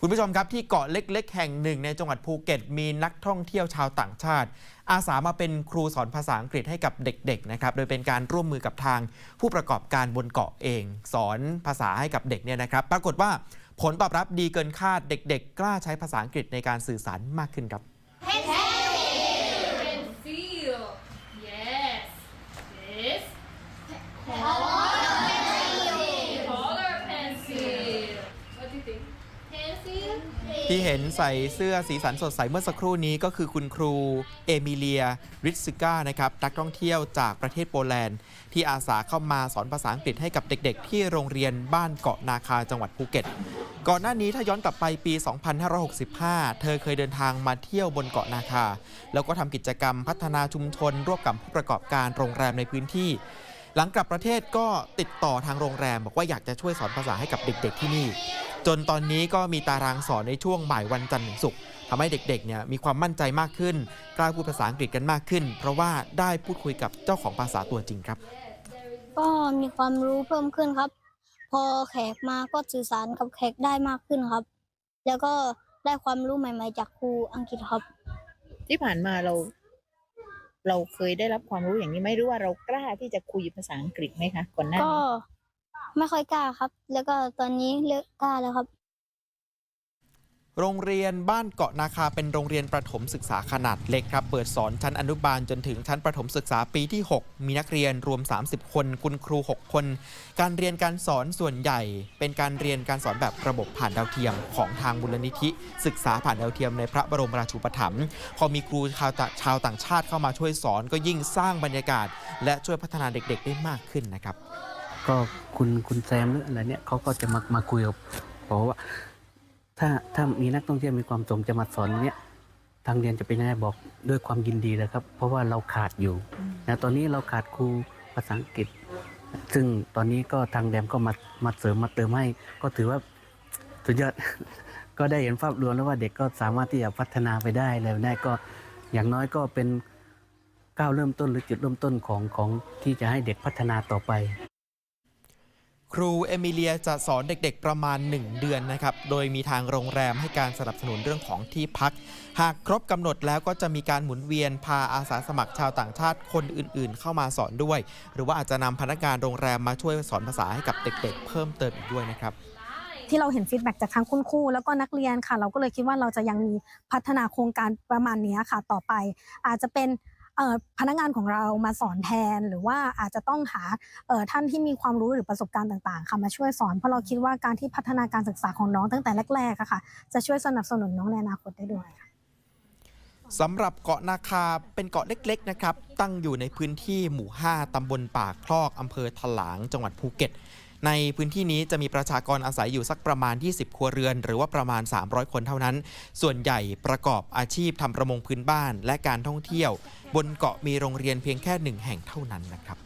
คุณผู้ชมครับที่เกาะเล็ก ๆ แห่งหนึ่งในจังหวัดภูเก็ต มีนักท่องเที่ยวชาวต่างชาติ อาสามาเป็นครูสอนภาษาอังกฤษให้กับเด็กๆนะครับโดยเป็นการร่วมมือกับทางผู้ประกอบการบนเกาะเอง สอนภาษาให้กับเด็กเนี่ยนะครับ ปรากฏว่าผลตอบรับดีเกินคาดเด็ก ๆ กล้าใช้ภาษาอังกฤษในการสื่อสารมากขึ้นครับ ที่เห็นใส่เสื้อสีสันสดใสเมื่อสักครู่นี้ก็คือคุณครูเอมิเลียริซิก้านะครับนักท่องเที่ยวจากประเทศโปแลนด์ ที่อาสาเข้ามาสอนภาษาอังกฤษให้กับเด็กๆ ที่โรงเรียนบ้านเกาะนาคาจังหวัดภูเก็ต ก่อนหน้านี้ถ้าย้อนกลับไปปี 2565 เธอเคยเดินทางมาเที่ยวบนเกาะนาคา แล้วก็ทำกิจกรรมพัฒนาชุมชนร่วมกับผู้ประกอบการโรงแรมในพื้นที่ หลังกลับประเทศก็ติดต่อทางโรงแรม บอกว่าอยากจะช่วยสอนภาษาให้กับเด็ก ๆ ที่นี่ จนตอนนี้ก็มีตารางสอนในช่วงบ่ายวันจันทร์ถึงศุกร์ทำให้เด็กๆเนี่ยมีความมั่นใจมากขึ้น กล้าพูดภาษาอังกฤษกันมากขึ้น เพราะว่าได้พูดคุยกับเจ้าของภาษาตัวจริงครับ ก็มีความรู้เพิ่มขึ้นครับ พอแขกมาก็สื่อสารกับแขกได้มากขึ้นครับ แล้วก็ได้ความรู้ใหม่ ๆ จากครูอังกฤษครับ ที่ผ่านมาเรา เราเคยได้รับความรู้อย่างนี้ไหมหรือว่าเรากล้าที่จะคุยภาษาอังกฤษไหมคะก่อนหน้าก็นี้ไม่ค่อยกล้าครับ แล้วก็ตอนนี้เลิกกล้าแล้วครับ โรงเรียนบ้านเกาะนาคาเป็นโรงเรียนประถมศึกษาขนาดเล็กครับ เปิดสอนชั้นอนุบาลจนถึงชั้นประถมศึกษาปีที่ 6 มีนักเรียนรวม 30 คน คุณครู 6 คน การเรียนการสอนส่วนใหญ่ เป็นการเรียนการสอนแบบระบบผ่านดาวเทียม ของทางมูลนิธิ ศึกษาผ่านดาวเทียมในพระบรมราชูปถัมภ์พอมีครูชาวต่างชาวต่างชาติเข้ามาช่วยสอน ก็ยิ่งสร้างบรรยากาศ และช่วยพัฒนาเด็กๆ ได้มากขึ้นนะครับ ก็คุณคุณแซมหรืออะไรเนี่ยเขาก็จะมามาคุยกับบอกว่า ถ้าถ้ามีนักท่องเที่ยวมีความสงจะมาสอนเนี่ยทางเรียนจะเป็นยังไงบอกด้วยความยินดีเลยครับ เพราะว่าเราขาดอยู่นะตอนนี้เราขาดครูภาษาอังกฤษ ซึ่งตอนนี้ก็ทางแดมก็มามาเสริมมาเติมให้ ก็ถือว่าสุดยอดก็ได้เห็นภาพรวมแล้วว่าเด็กก็สามารถที่จะพัฒนาไปได้แล้วได้ก็อย่างน้อยก็เป็นก้าวเริ่มต้นหรือจุดเริ่มต้นของของที่จะให้เด็กพัฒนาต่อไป ครูเอมิเลียจะสอนเด็กๆประมาณ 1 เดือนนะครับ โดยมีทางโรงแรมให้การสนับสนุนเรื่องของที่พัก หากครบกำหนดแล้วก็จะมีการหมุนเวียนพาอาสาสมัครชาวต่างชาติคนอื่นๆ เข้ามาสอนด้วย หรือว่าอาจจะนำพนักงานโรงแรมมาช่วยสอนภาษาให้กับเด็กๆ เพิ่มเติมอีกด้วยนะครับที่เราเห็นฟีดแบ็กจากทั้งคุณครูแล้วก็นักเรียนค่ะ เราก็เลยคิดว่าเราจะยังมีพัฒนาโครงการประมาณนี้ค่ะ ต่อไป อาจจะเป็น พนักงานของเรามาสอนแทน หรือว่าอาจจะต้องหาท่านที่มีความรู้หรือประสบการณ์ต่างๆค่ะมาช่วยสอนเพราะเราคิดว่าการที่พัฒนาการศึกษาของน้องตั้งแต่แรกๆค่ะ จะช่วยสนับสนุนน้องในอนาคตได้ด้วยค่ะสำหรับเกาะนาคาเป็นเกาะเล็กๆนะครับ ตั้งอยู่ในพื้นที่หมู่ 5 ตำบลป่าคลอก อำเภอถลาง จังหวัดภูเก็ต ในพื้นที่นี้จะมีประชากรอาศัยอยู่สักประมาณ 20 ครัวเรือน หรือว่าประมาณ 300 คนเท่านั้น ส่วนใหญ่ประกอบอาชีพทำประมงพื้นบ้านและการท่องเที่ยว บนเกาะมีโรงเรียนเพียงแค่หนึ่งแห่งเท่านั้นนะครับ